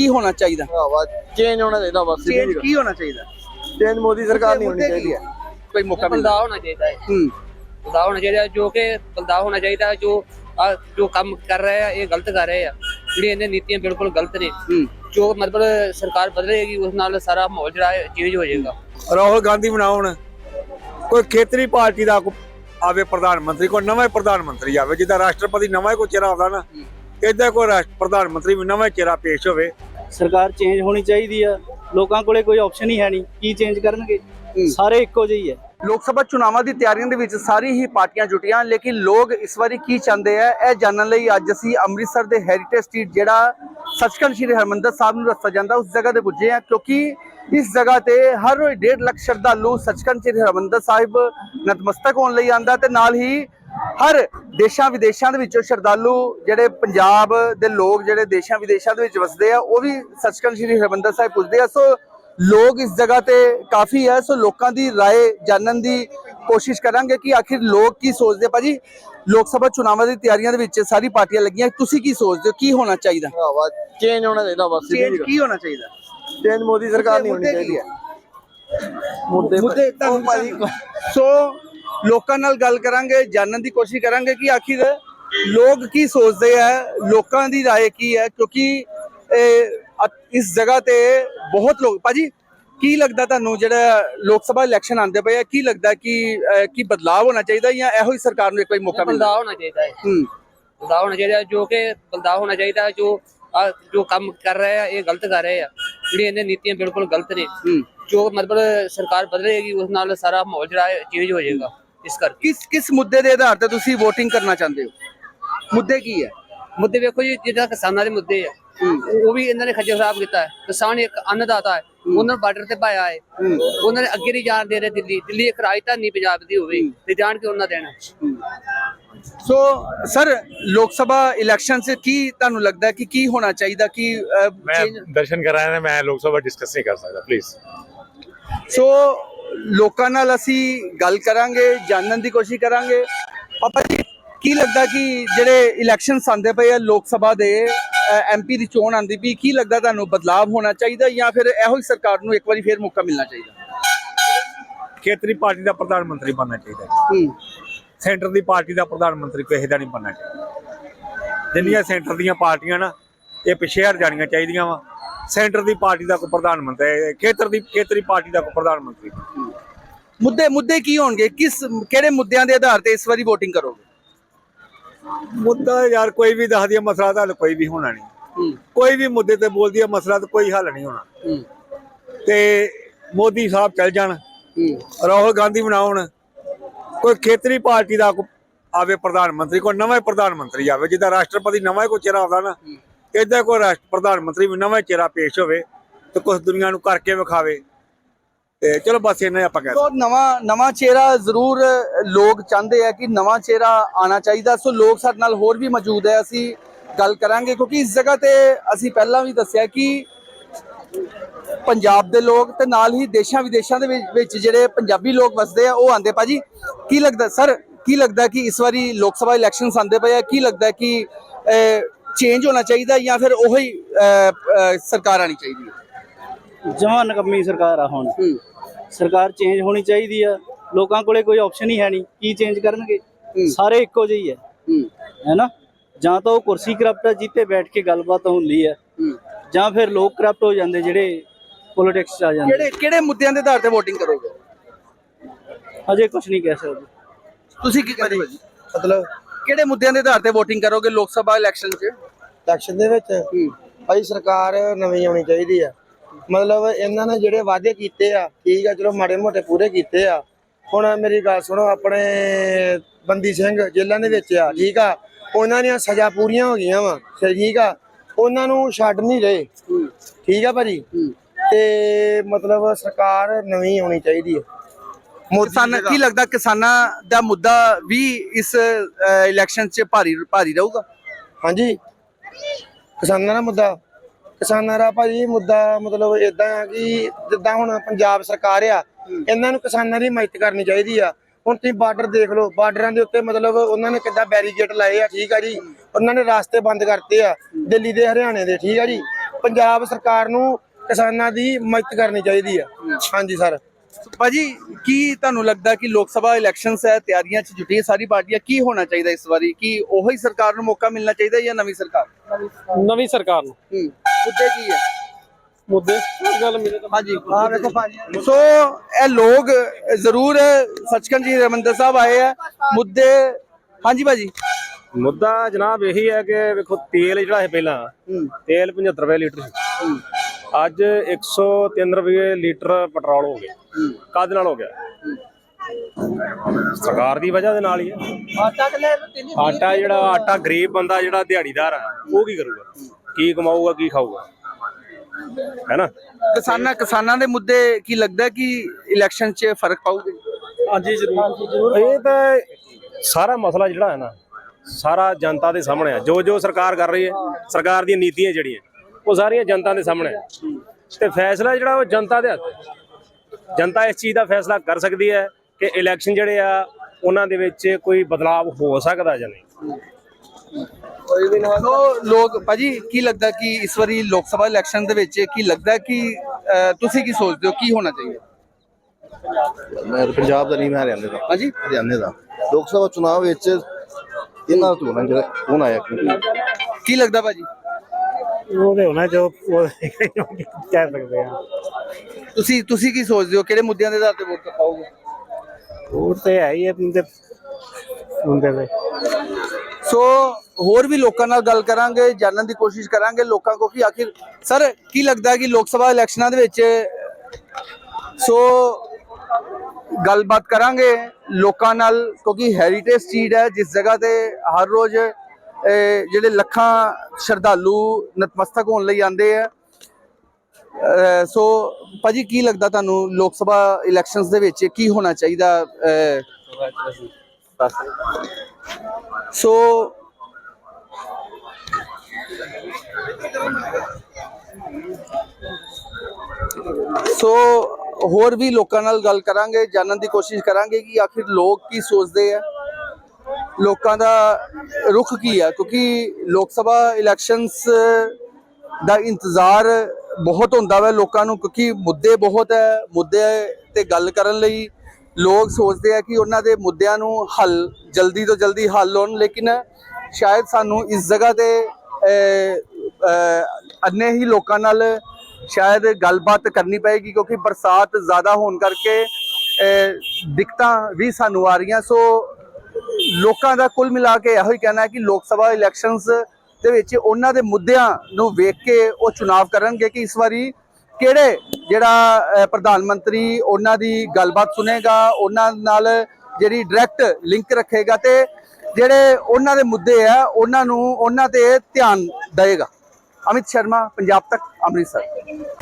ਕੀ ਹੋਣਾ ਚਾਹੀਦਾ? ਭਰਾਵਾ ਚੇਂਜ ਹੋਣਾ ਚਾਹੀਦਾ ਬਸ ਚੇਂਜ ਕੀ ਹੋਣਾ ਚਾਹੀਦਾ? ਚੇਂਜ ਮੋਦੀ ਸਰਕਾਰ ਨਹੀਂ ਹੋਣੀ ਚਾਹੀਦੀ ਹੈ? ਕੋਈ ਮੌਕਾ ਮਿਲਦਾ ਹੋਣਾ ਚਾਹੀਦਾ ਹੈ। ਹੂੰ। ਬਦਲਾਅ ਹੋਣਾ ਚਾਹੀਦਾ ਜੋ ਕਿ ਬਦਲਾਅ ਹੋਣਾ ਚਾਹੀਦਾ ਜੋ ਜੋ ਕੰਮ ਕਰ ਰਹੇ ਆ ਇਹ ਗਲਤ ਕਰ ਰਹੇ ਆ। ਜਿਹੜੀਆਂ ਇਹਨਾਂ ਨੀਤੀਆਂ ਬਿਲਕੁਲ ਗਲਤ ਨੇ। ਜੋ ਮਤਲਬ ਸਰਕਾਰ ਬਦਲੇਗੀ ਉਸ ਨਾਲ ਸਾਰਾ ਮਾਹੌਲ ਜਿਹੜਾ ਹੈ ਚੇਂਜ ਹੋ ਜਾਏਗਾ। ਰਾਹੁਲ ਗਾਂਧੀ ਬਣਾਉਣ ਕੋਈ ਖੇਤਰੀ ਪਾਰਟੀ ਦਾ ਆਵੇ ਪ੍ਰਧਾਨ ਮੰਤਰੀ ਕੋਈ ਨਵਾਂ ਪ੍ਰਧਾਨ ਮੰਤਰੀ ਆਵੇ ਜਿੱਦਾਂ ਰਾਸ਼ਟਰਪਤੀ ਨਵਾਂ ਕੋਈ ਚਿਹਰਾ ਆਉਂਦਾ ਨਾ ਇਦਾਂ ਕੋਈ ਰਾਸ਼ਟਰ ਪ੍ਰਧਾਨ ਮੰਤਰੀ ਵੀ ਨਵਾਂ ਚਿਹਰਾ ਪੇਸ਼ ਹੋਵੇ। ਸਰਕਾਰ ਚੇਂਜ ਹੋਣੀ ਚਾਹੀਦੀ ਆ। ਲੋਕਾਂ ਕੋਲੇ ਕੋਈ ਆਪਸ਼ਨ ਹੀ ਹੈ ਨਹੀਂ। ਕੀ ਚੇਂਜ ਕਰਨਗੇ? ਸਾਰੇ ਇੱਕੋ ਜਿਹੀ ਹੈ ਲੋਕ ਸਭਾ ਚੁਣਾਵਾਂ ਦੀ ਤਿਆਰੀਆਂ ਦੇ ਵਿੱਚ ਸਾਰੀ ਹੀ ਪਾਰਟੀਆਂ ਜੁਟੀਆਂ ਲੇਕਿਨ ਲੋਕ ਇਸ ਵਾਰੀ ਕੀ ਚਾਹੁੰਦੇ ਆ ਇਹ ਜਾਣਨ ਲਈ ਅੱਜ ਅਸੀਂ ਅੰਮ੍ਰਿਤਸਰ ਦੇ ਹੈਰੀਟੇਜ ਸਟਰੀਟ ਜਿਹੜਾ ਸੱਚਖੰਡ ਸ੍ਰੀ ਹਰਮੰਦਰ ਸਾਹਿਬ ਨੂੰ ਰਸਤਾ ਜਾਂਦਾ ਉਸ ਜਗ੍ਹਾ ਤੇ ਪੁੱਜੇ ਆ ਕਿਉਂਕਿ ਇਸ ਜਗ੍ਹਾ ਤੇ ਹਰ ਰੋਜ਼ 1.5 ਲੱਖ ਸ਼ਰਧਾਲੂ ਸੱਚਖੰਡ ਸ੍ਰੀ ਹਰਮੰਦਰ ਸਾਹਿਬ ਨਤਮਸਤਕ ਹੋਣ ਲਈ ਆਂਦਾ ਤੇ ਨਾਲ ਹੀ ਹਰ ਦੇਸ਼ਾਂ ਵਿਦੇਸ਼ਾਂ ਦੇ ਵਿੱਚੋਂ ਸ਼ਰਧਾਲੂ ਜਿਹੜੇ ਪੰਜਾਬ ਦੇ ਲੋਕ ਜਿਹੜੇ ਦੇਸ਼ਾਂ ਵਿਦੇਸ਼ਾਂ ਦੇ ਵਿੱਚ ਵਸਦੇ ਆ ਉਹ ਵੀ ਸੱਚਖੰਡ ਸ੍ਰੀ ਹਰਮੰਦਰ ਸਾਹਿਬ ਪੁੱਜਦੇ ਆ ਸੋ ਲੋਕ ਇਸ ਜਗ੍ਹਾ ਤੇ ਕਾਫੀ ਹੈ ਸੋ ਲੋਕਾਂ ਦੀ رائے ਜਾਣਨ ਦੀ ਕੋਸ਼ਿਸ਼ ਕਰਾਂਗੇ ਕਿ ਆਖਿਰ ਲੋਕ ਕੀ ਸੋਚਦੇ ਆ ਭਾਜੀ ਲੋਕ ਸਭਾ ਚੁਣਾਵਾਂ ਦੀ ਤਿਆਰੀਆਂ ਦੇ ਵਿੱਚ ਸਾਰੀ ਪਾਰਟੀਆਂ ਲੱਗੀਆਂ ਤੁਸੀਂ ਕੀ ਸੋਚਦੇ ਹੋ ਕੀ ਹੋਣਾ ਚਾਹੀਦਾ ਭਰਾਵਾ ਚੇਂਜ ਹੋਣਾ ਚਾਹੀਦਾ ਬਸ ਚੇਂਜ ਕੀ ਹੋਣਾ ਚਾਹੀਦਾ ਚੇਂਜ ਮੋਦੀ ਸਰਕਾਰ ਨਹੀਂ ਹੋਣੀ ਮੁੱਦੇ ਕੀ ਚਾਹੀਦੀ ਹੈ? ਮੁੱਦੇ ਮੁੱਦੇ ਤੁਹਾਨੂੰ ਭਾਜੀ ਸੋ ਲੋਕਾਂ ਨਾਲ ਗੱਲ ਕਰਾਂਗੇ ਜਾਣਨ ਦੀ ਕੋਸ਼ਿਸ਼ ਕਰਾਂਗੇ ਕਿ ਆਖਿਰ ਲੋਕ ਕੀ ਸੋਚਦੇ ਆ ਲੋਕਾਂ ਦੀ رائے ਕੀ ਹੈ ਕਿਉਂਕਿ ਇਹ ਅ- ਇਸ ਜਗ੍ਹਾ ਤੇ ਬਹੁਤ ਲੋਕ ਭਾਜੀ ਕੀ ਲੱਗਦਾ ਤੁਹਾਨੂੰ ਜਿਹੜਾ ਲੋਕ ਸਭਾ ਇਲੈਕਸ਼ਨ ਆਉਂਦੇ ਪਏ ਆ ਕੀ ਲੱਗਦਾ ਕਿ ਅ, ਕੀ ਬਦਲਾਅ ਹੋਣਾ ਚਾਹੀਦਾ ਜਾਂ ਇਹੋ ਹੀ ਸਰਕਾਰ ਨੂੰ ਇੱਕ ਵਾਰੀ ਮੌਕਾ ਮਿਲਦਾ ਬਦਲਾਅ ਹੋਣਾ ਚਾਹੀਦਾ ਹੈ ਹੂੰ ਬਦਲਾਅ ਹੋਣਾ ਚਾਹੀਦਾ ਹੈ, ਜੋ ਕਿ ਬਦਲਾਅ ਹੋਣਾ ਚਾਹੀਦਾ ਹੈ, ਜੋ ਆਹ ਜੋ ਕੰਮ ਕਰ ਰਹੇ ਆ ਇਹ ਗਲਤ ਕਰ ਰਹੇ ਆ ਜਿਹੜੀਆਂ ਇਹਨਾਂ ਨੀਤੀਆਂ ਬਿਲਕੁਲ ਗਲਤ ਨੇ ਹੂੰ ਜੋ ਮਤਲਬ ਸਰਕਾਰ ਬਦਲੇਗੀ ਉਸ ਨਾਲ ਸਾਰਾ ਮਾਹੌਲ ਜਿਹੜਾ ਹੈ ਚੇਂਜ ਹੋ ਜਾਏਗਾ ਇਸ ਕਰਕੇ। ਕਿਸ ਕਿਸ ਮੁੱਦੇ ਦੇ ਆਧਾਰ ਤੇ ਤੁਸੀਂ VOTING ਕਰਨਾ ਚਾਹੁੰਦੇ ਹੋ? ਮੁੱਦੇ ਕੀ ਹੈ? ਮੁੱਦੇ ਵੇਖੋ ਜੀ ਜਿਹੜਾ ਕਿਸਾਨਾਂ ਦੇ ਮੁੱਦੇ ਆ ਉਹ ਵੀ ਇਹਨਾਂ ਨੇ ਖੱਜਲ ਖਰਾਬ ਕੀਤਾ ਹੈ। ਕਿਸਾਨ ਇੱਕ ਅੰਨਦਾਤਾ ਹੈ ਉਹਨਾਂ ਨੂੰ ਬਾਰਡਰ ਤੇ ਪਾਇਆ ਹੈ। ਉਹਨਾਂ ਨੇ ਅੱਗੇ ਨਹੀਂ ਜਾਣ ਦੇ ਰਹੇ ਦਿੱਲੀ। ਦਿੱਲੀ ਇੱਕ ਰਾਜਧਾਨੀ ਪੰਜਾਬ ਦੀ ਹੋਵੇ ਤੇ ਜਾਣ ਕੇ ਉਹਨਾਂ ਦੇਣਾ ਸੋ ਸਰ ਲੋਕ ਸਭਾ ਇਲੈਕਸ਼ਨ ਸੇ ਕੀ ਤੁਹਾਨੂੰ ਲੱਗਦਾ ਕਿ ਕੀ ਹੋਣਾ ਚਾਹੀਦਾ ਕਿ ਮੈਂ ਦਰਸ਼ਨ ਕਰਾਇਆ ਮੈਂ ਲੋਕ ਸਭਾ ਡਿਸਕਸ ਨਹੀਂ ਕਰ ਸਕਦਾ ਪਲੀਜ਼ ਸੋ ਲੋਕਾਂ ਨਾਲ ਅਸੀਂ ਗੱਲ ਕਰਾਂਗੇ ਜਾਣਨ ਦੀ ਕੋਸ਼ਿਸ਼ ਕਰਾਂਗੇ। ਪਾਪਾ ਜੀ ਕੀ ਲੱਗਦਾ ਕਿ ਜਿਹੜੇ ਇਲੈਕਸ਼ਨਸ ਆਉਂਦੇ ਪਏ ਆ ਲੋਕ ਸਭਾ ਦੇ ਐਮਪੀ ਦੀ ਚੋਣ ਆਂਦੀ ਵੀ ਕੀ ਲੱਗਦਾ ਤੁਹਾਨੂੰ ਬਦਲਾਅ ਹੋਣਾ ਚਾਹੀਦਾ ਜਾਂ ਫਿਰ ਇਹੋ ਹੀ ਸਰਕਾਰ ਨੂੰ ਇੱਕ ਵਾਰੀ ਫੇਰ ਮੌਕਾ ਮਿਲਣਾ ਚਾਹੀਦਾ? ਖੇਤਰੀ ਪਾਰਟੀ ਦਾ ਪ੍ਰਧਾਨ ਮੰਤਰੀ ਬਣਨਾ ਚਾਹੀਦਾ ਸੈਂਟਰ ਦੀ ਪਾਰਟੀ ਦਾ ਪ੍ਰਧਾਨ ਮੰਤਰੀ ਕਿਸੇ ਦਾ ਨਹੀਂ ਬਣਨਾ ਚਾਹੀਦਾ। ਜਿੰਨੀਆਂ ਸੈਂਟਰ ਦੀਆਂ ਪਾਰਟੀਆਂ ਨਾ ਇਹ ਪਿਛੇ ਹਟ ਜਾਣੀਆਂ ਚਾਹੀਦੀਆਂ ਵਾ। ਸੈਂਟਰ ਦੀ ਪਾਰਟੀ ਦਾ ਕੋਈ ਪ੍ਰਧਾਨ ਮੰਤਰੀ ਖੇਤਰ ਦੀ ਖੇਤਰੀ ਪਾਰਟੀ ਦਾ ਕੋਈ ਪ੍ਰਧਾਨ ਮੰਤਰੀ? ਮੁੱਦੇ ਮੁੱਦੇ ਕੀ ਹੋਣਗੇ? ਕਿਸ ਕਿਹੜੇ ਮੁੱਦਿਆਂ ਦੇ ਆਧਾਰ ਤੇ ਇਸ ਵਾਰੀ VOTING ਕਰੋਗੇ? ਮੁੱਦਾ ਯਾਰ ਕੋਈ ਵੀ ਦੱਸ ਦਿਆ ਮਸਲਾ ਤਾਂ ਹੱਲ ਕੋਈ ਵੀ ਹੋਣਾ ਨਹੀਂ। ਕੋਈ ਵੀ ਮੁੱਦੇ ਤੇ ਬੋਲਦੀ ਹੈ ਮਸਲਾ ਤਾਂ ਕੋਈ ਹੱਲ ਨਹੀਂ ਹੋਣਾ। ਤੇ ਮੋਦੀ ਸਾਹਿਬ ਚੱਲ ਜਾਣ ਰਾਹੁਲ ਗਾਂਧੀ ਬਣਾਉਣ ਕੋਈ ਖੇਤਰੀ ਪਾਰਟੀ ਦਾ ਕੋ- ਆਵੇ ਪ੍ਰਧਾਨ ਮੰਤਰੀ ਕੋਈ ਨਵਾਂ ਪ੍ਰਧਾਨ ਮੰਤਰੀ ਆਵੇ ਜਿੱਦਾਂ ਰਾਸ਼ਟਰਪਤੀ ਨਵਾਂ ਕੋਈ ਚਿਹਰਾ ਆਉਂਦਾ ਨਾ ਇਦਾਂ ਕੋਈ ਰਾਸ਼ਟਰ ਪ੍ਰਧਾਨ ਮੰਤਰੀ ਵੀ ਨਵਾਂ ਚਿਹਰਾ ਪੇਸ਼ ਹੋਵੇ ਤੇ ਕੁਝ ਦੁਨੀਆ ਨੂੰ ਕਰਕੇ ਵਿਖਾਵੇ ਤੇ ਚਲੋ ਬਸ ਇੰਨਾ ਆਪਾਂ ਕਹਿ ਸੋ ਨਵਾਂ ਨਵਾਂ ਚਿਹਰਾ ਜ਼ਰੂਰ ਲੋਕ ਚਾਹੁੰਦੇ ਆ ਕਿ ਨਵਾਂ ਚਿਹਰਾ ਆਣਾ ਚਾਹੀਦਾ। ਸੋ ਲੋਕ ਸਾਡੇ ਨਾਲ ਹੋਰ ਵੀ ਮੌਜੂਦ ਹੈ, ਅਸੀਂ ਗੱਲ ਕਰਾਂਗੇ ਕਿਉਂਕਿ ਇਸ ਜਗ੍ਹਾ ਤੇ ਅਸੀਂ ਪਹਿਲਾਂ ਵੀ ਦੱਸਿਆ ਕਿ ਪੰਜਾਬ ਦੇ ਲੋਕ ਤੇ ਨਾਲ ਹੀ ਦੇਸ਼ਾਂ ਵਿਦੇਸ਼ਾਂ ਦੇ ਵਿੱਚ- ਵਿੱਚ ਜਿਹੜੇ ਪੰਜਾਬੀ ਲੋਕ ਵਸਦੇ ਆ, ਉਹ ਆਂਦੇ ਭਾਜੀ, ਕੀ ਲੱਗਦਾ, ਸਰ, ਕੀ ਲੱਗਦਾ ਕਿ ਇਸ ਵਾਰੀ ਲੋਕ ਸਭਾ ਇਲੈਕਸ਼ਨਸ ਆਂਦੇ ਪਏ ਆ? ਕੀ ਲੱਗਦਾ ਕਿ ਚੇਂਜ ਹੋਣਾ ਚਾਹੀਦਾ ਜਾਂ ਫਿਰ ਉਹੀ ਸਰਕਾਰ ਆਣੀ ਚਾਹੀਦੀ ਹੈ? ਜਮਾਂ ਨਕੰਮੀ ਸਰਕਾਰ ਆ ਹੁਣ। ਹੂੰ। ਸਰਕਾਰ ਚੇਂਜ ਹੋਣੀ ਚਾਹੀਦੀ ਆ। ਲੋਕਾਂ ਕੋਲੇ ਕੋਈ ਆਪਸ਼ਨ ਹੀ ਹੈ ਨਹੀਂ। ਕੀ ਚੇਂਜ ਕਰਨਗੇ? ਸਾਰੇ ਇੱਕੋ ਜਿਹੀ ਹੈ ਹੂੰ। ਹੈਨਾ ਜਾਂ ਤਾਂ ਉਹ ਕੁਰਸੀ ਕਰਪਟ ਆ ਜਿੱਤੇ ਬੈਠ ਕੇ ਗੱਲਬਾਤ ਹੁੰਦੀ ਹੈ ਹੂੰ। ਜਾਂ ਫਿਰ ਲੋਕ ਕਰਪਟ ਹੋ ਜਾਂਦੇ ਜਿਹੜੇ ਪੋਲਿਟਿਕਸ 'ਚ ਆ ਜਾਂਦੇ। ਕਿਹੜੇ ਕਿਹੜੇ ਮੁੱਦਿਆਂ ਦੇ ਆਧਾਰ ਤੇ VOTING ਕਰੋਗੇ? ਅਜੇ ਕੁਝ ਨਹੀਂ ਕਹਿ ਸਕਦੇ। ਤੁਸੀਂ ਕੀ ਕਰਦੇ ਭਾਜੀ ਮਤਲਬ ਕਿਹੜੇ ਮੁੱਦਿਆਂ ਦੇ ਆਧਾਰ ਤੇ VOTING ਕਰੋਗੇ ਲੋਕ ਸਭਾ ਇਲੈਕਸ਼ਨ 'ਚ? ਇਲੈਕਸ਼ਨ ਦੇ ਵਿੱਚ ਭਾਈ ਸਰਕਾਰ ਨਵੀਂ ਆਉਣੀ ਚਾਹੀਦੀ ਆ। ਮਤਲਬ ਇਹਨਾਂ ਨੇ ਜਿਹੜੇ ਵਾਅਦੇ ਕੀਤੇ ਆ ਠੀਕ ਆ ਚਲੋ ਮਾੜੇ ਮੋਟੇ ਪੂਰੇ ਕੀਤੇ ਆ। ਹੁਣ ਮੇਰੀ ਗੱਲ ਸੁਣੋ ਆਪਣੇ ਬੰਦੀ ਸਿੰਘ ਜੇਲ੍ਹਾਂ ਦੇ ਵਿੱਚ ਆ ਠੀਕ ਆ। ਉਹਨਾਂ ਦੀਆਂ ਸਜ਼ਾ ਪੂਰੀਆਂ ਹੋ ਗਈਆਂ ਵਾ ਠੀਕ ਆ। ਉਹਨਾਂ ਨੂੰ ਛੱਡ ਨਹੀਂ ਰਹੇ। ਠੀਕ ਆ ਭਾਜੀ? ਤੇ ਮਤਲਬ ਸਰਕਾਰ ਨਵੀਂ ਆਉਣੀ ਚਾਹੀਦੀ ਮੋਦੀ ਕਿਸਾਨ ਕੀ ਲੱਗਦਾ ਕਿਸਾਨਾਂ ਦਾ ਮੁੱਦਾ ਵੀ ਇਸ ਇਲੈਕਸ਼ਨ 'ਚ ਭਾਰੀ ਭਾਰੀ ਰਹੂਗਾ? ਹਾਂਜੀ। ਕਿਸਾਨਾਂ ਦਾ ਮੁੱਦਾ। ਕਿਸਾਨਾਂ ਦਾ ਭਾਜੀ ਮੁੱਦਾ ਮਤਲਬ ਇਦਾਂ ਆ ਕਿ ਜਿੱਦਾਂ ਹੁਣ ਪੰਜਾਬ ਸਰਕਾਰ ਆ ਇਹਨਾਂ ਨੂੰ ਕਿਸਾਨਾਂ ਦੀ ਮਦਦ ਕਰਨੀ ਚਾਹੀਦੀ ਆ। ਹੁਣ ਤੁਸੀਂ ਬਾਰਡਰ ਦੇਖ ਲਓ ਬਾਰਡਰਾਂ ਦੇ ਉੱਤੇ ਮਤਲਬ ਉਹਨਾਂ ਨੇ ਕਿੱਦਾਂ ਬੈਰੀਕੇਡ ਲਾਏ ਆ ਠੀਕ ਆ ਜੀ। ਉਹਨਾਂ ਨੇ ਰਾਸਤੇ ਬੰਦ ਕਰਤੇ ਆ ਦਿੱਲੀ ਦੇ ਹਰਿਆਣੇ ਦੇ ਠੀਕ ਆ ਜੀ। ਪੰਜਾਬ ਸਰਕਾਰ ਨੂੰ ਕਿਸਾਨਾਂ ਦੀ ਮਦਦ ਕਰਨੀ ਚਾਹੀਦੀ ਆ। ਹਾਂਜੀ ਸਰ। ਭਾਜੀ ਕੀ ਤੁਹਾਨੂੰ ਲੱਗਦਾ ਕਿ ਲੋਕ ਸਭਾ ਇਲੈਕਸ਼ਨਸ ਹੈ ਤਿਆਰੀਆਂ 'ਚ ਜੁਟੀ ਸਾਰੀ ਪਾਰਟੀਆਂ? ਕੀ ਹੋਣਾ ਚਾਹੀਦਾ ਇਸ ਵਾਰੀ? ਕਿ ਉਹੀ ਸਰਕਾਰ ਨੂੰ ਮੌਕਾ ਮਿਲਣਾ ਚਾਹੀਦਾ ਜਾਂ ਨਵੀਂ ਸਰਕਾਰ? ਨਵੀਂ ਸਰਕਾਰ ਨੂੰ। ਮੁੱਦੇ ਕੀ ਹੈ? ਮੁੱਦੇ ਗੱਲ ਮੇਰੇ ਤਾਂ ਹਾਂਜੀ ਆ ਵੇਖੋ ਭਾਜੀ ਸੋ ਇਹ ਲੋਕ ਜ਼ਰੂਰ ਸੱਚਖੰਡ ਜੀ ਹਰਿਮੰਦਰ ਸਾਹਿਬ ਆਏ ਆ। ਮੁੱਦੇ ਹਾਂਜੀ ਭਾਜੀ। ਮੁੱਦਾ ਜਨਾਬ ਇਹੀ ਹੈ ਕਿ ਵੇਖੋ ਤੇਲ ਜਿਹੜਾ ਹੈ ਪਹਿਲਾਂ ਤੇਲ 75 ਰੁਪਏ ਲੀਟਰ ਸੀ। ਅੱਜ 103 ਰੁਪਏ ਲੀਟਰ ਪੈਟਰੋਲ ਹੋ ਗਿਆ। ਕਦ ਨਾਲ ਹੋ ਗਿਆ? ਸਰਕਾਰ ਦੀ ਵਜ੍ਹਾ ਦੇ ਨਾਲ ਹੀ ਹੈ। ਆਟਾ ਜਿਹੜਾ ਆਟਾ ਗਰੀਬ ਬੰਦਾ ਜਿਹੜਾ ਦਿਹਾੜੀਦਾਰ ਹੈ ਉਹ ਕੀ ਕਰੂਗਾ? ਕੀ ਕਮਾਊਗਾ ਕੀ ਖਾਊਗਾ? ਹੈ ਨਾ? ਕਿਸਾਨਾਂ ਕਿਸਾਨਾਂ ਦੇ ਮੁੱਦੇ ਕੀ ਲੱਗਦਾ ਕਿ ਇਲੈਕਸ਼ਨ 'ਚ ਫ਼ਰਕ ਪਾਊਗੇ? ਹਾਂਜੀ ਜ਼ਰੂਰ। ਇਹ ਤਾਂ ਸਾਰਾ ਮਸਲਾ ਜਿਹੜਾ ਹੈ ਨਾ ਸਾਰਾ ਜਨਤਾ ਦੇ ਸਾਹਮਣੇ ਹੈ ਜੋ ਜੋ ਸਰਕਾਰ ਕਰ ਰਹੀ ਹੈ ਸਰਕਾਰ ਦੀਆਂ ਨੀਤੀਆਂ ਜਿਹੜੀਆਂ ਉਹ ਸਾਰੀਆਂ ਜਨਤਾ ਦੇ ਸਾਹਮਣੇ ਤੇ ਫੈਸਲਾ ਜਿਹੜਾ ਉਹ ਜਨਤਾ ਦੇ ਹੱਥ ਹੈ। ਜਨਤਾ ਇਸ ਚੀਜ਼ ਦਾ ਫੈਸਲਾ ਕਰ ਸਕਦੀ ਹੈ ਕਿ ਇਲੈਕਸ਼ਨ ਜਿਹੜੇ ਆ ਉਹਨਾਂ ਦੇ ਵਿੱਚ ਕੋਈ ਬਦਲਾਅ ਹੋ ਸਕਦਾ ਜਾਂ ਨਹੀਂ? ਸੋ ਲੋਕ ਭਾਜੀ ਕੀ ਲੱਗਦਾ ਕਿ ਇਸ ਵਾਰੀ ਲੋਕ ਸਭਾ ਇਲੈਕਸ਼ਨ ਦੇ ਵਿੱਚ ਕੀ ਲੱਗਦਾ ਕਿ ਤੁਸੀਂ ਕੀ ਸੋਚਦੇ ਹੋ? ਕੀ ਹੋਣਾ ਚਾਹੀਦਾ? ਮੈਂ ਪੰਜਾਬ ਦਾ ਨਹੀਂ ਮੈਂ ਹਰਿਆਣੇ ਦਾ। ਹਾਂਜੀ? ਹਰਿਆਣੇ ਦਾ। ਲੋਕ ਸਭਾ ਚੁਣਾਵ ਵਿੱਚ ਇਹਨਾਂ ਤੋਂ ਹੋਣਾ ਜਿਹੜਾ ਕੌਣ ਆਇਆ ਕੀ ਲੱਗਦਾ ਭਾਜੀ? ਉਹਦੇ ਹੋਣਾ ਜੋ ਉਹ ਕਹਿ ਸਕਦੇ ਆ। ਤੁਸੀਂ ਤੁਸੀਂ ਕੀ ਸੋਚਦੇ ਹੋ? ਕਿਹੜੇ ਮੁੱਦਿਆਂ ਦੇ ਆਧਾਰ ਤੇ ਵੋਟ ਪਾਓਗੇ? ਉਹ ਤੇ ਹੈ ਹੀ ਹੁੰਦੇ ਹੁੰਦੇ ਤੇ ਸੋ ਹੋਰ ਵੀ ਲੋਕਾਂ ਨਾਲ ਗੱਲ ਕਰਾਂਗੇ ਜਾਣਨ ਦੀ ਕੋਸ਼ਿਸ਼ ਕਰਾਂਗੇ ਲੋਕਾਂ ਕੋ ਕਿ ਆਖਿਰ ਸਰ ਕੀ ਲੱਗਦਾ ਕਿ ਲੋਕ ਸਭਾ ਇਲੈਕਸ਼ਨਾਂ ਦੇ ਵਿੱਚ ਸੋ ਗੱਲਬਾਤ ਕਰਾਂਗੇ ਲੋਕਾਂ ਨਾਲ ਕਿਉਂਕਿ ਹੈਰੀਟੇਜ ਸਟਰੀਟ ਹੈ ਜਿਸ ਜਗ੍ਹਾ ਤੇ ਹਰ ਰੋਜ਼ ਜਿਹੜੇ ਲੱਖਾਂ ਸ਼ਰਧਾਲੂ ਨਤਮਸਤਕ ਹੋਣ ਲਈ ਆਉਂਦੇ ਆ ਅਹ, ਸੋ ਭਾਜੀ ਕੀ ਲੱਗਦਾ ਤੁਹਾਨੂੰ ਲੋਕ ਸਭਾ ਇਲੈਕਸ਼ਨਸ ਦੇ ਵਿੱਚ ਕੀ ਹੋਣਾ ਚਾਹੀਦਾ ਸੋ ਸੋ ਹੋਰ ਵੀ ਲੋਕਾਂ ਨਾਲ ਗੱਲ ਕਰਾਂਗੇ ਜਾਣਨ ਦੀ ਕੋਸ਼ਿਸ਼ ਕਰਾਂਗੇ ਕਿ ਆਖਿਰ ਲੋਕ ਕੀ ਸੋਚਦੇ ਆ। ਲੋਕਾਂ ਦਾ ਰੁਖ ਕੀ ਹੈ ਕਿਉਂਕਿ ਲੋਕ ਸਭਾ ਇਲੈਕਸ਼ਨਸ ਦਾ ਇੰਤਜ਼ਾਰ ਬਹੁਤ ਹੁੰਦਾ ਵਾ ਲੋਕਾਂ ਨੂੰ ਕਿਉਂਕਿ ਮੁੱਦੇ ਬਹੁਤ ਹੈ ਮੁੱਦੇ ਤੇ ਗੱਲ ਕਰਨ ਲਈ ਲੋਕ ਸੋਚਦੇ ਆ ਕਿ ਉਹਨਾਂ ਦੇ ਮੁੱਦਿਆਂ ਨੂੰ ਹੱਲ ਜਲਦੀ ਤੋਂ ਜਲਦੀ ਹੱਲ ਹੋਣ। ਲੇਕਿਨ ਸ਼ਾਇਦ ਸਾਨੂੰ ਇਸ ਜਗ੍ਹਾ ਤੇ ਅਹ, ਅੰਨੇ ਹੀ ਲੋਕਾਂ ਨਾਲ ਸ਼ਾਇਦ ਗੱਲਬਾਤ ਕਰਨੀ ਪਏਗੀ ਕਿਉਂਕਿ ਬਰਸਾਤ ਜ਼ਿਆਦਾ ਹੋਣ ਕਰਕੇ ਦਿੱਕਤਾਂ ਵੀ ਸਾਨੂੰ ਆ ਰਹੀਆਂ। ਸੋ ਲੋਕਾਂ ਦਾ ਕੁੱਲ ਮਿਲਾ ਕੇ ਇਹੋ ਹੀ ਕਹਿਣਾ ਹੈ ਕਿ ਲੋਕ ਸਭਾ ਇਲੈਕਸ਼ਨਸ ਦੇ ਵਿੱਚ ਉਹਨਾਂ ਦੇ ਮੁੱਦਿਆਂ ਨੂੰ ਵੇਖ ਕੇ ਉਹ ਚੁਣਾਵ ਕਰਨਗੇ ਕਿ ਇਸ ਵਾਰੀ ਕਿਹੜੇ ਜਿਹੜਾ ਪ੍ਰਧਾਨ ਮੰਤਰੀ ਉਹਨਾਂ ਦੀ ਗੱਲਬਾਤ ਸੁਨੇਗਾ ਉਹਨਾਂ ਨਾਲ ਜਿਹੜੀ ਡਾਇਰੈਕਟ ਲਿੰਕ ਰੱਖੇਗਾ ਤੇ ਜਿਹੜੇ ਉਹਨਾਂ ਦੇ ਮੁੱਦੇ ਆ, ਉਹਨਾਂ ਨੂੰ ਉਹਨਾਂ ਤੇ ਧਿਆਨ ਦੇਵੇਗਾ। ਅਮਿਤ ਸ਼ਰਮਾ, ਪੰਜਾਬ ਤੱਕ, ਅੰਮ੍ਰਿਤਸਰ।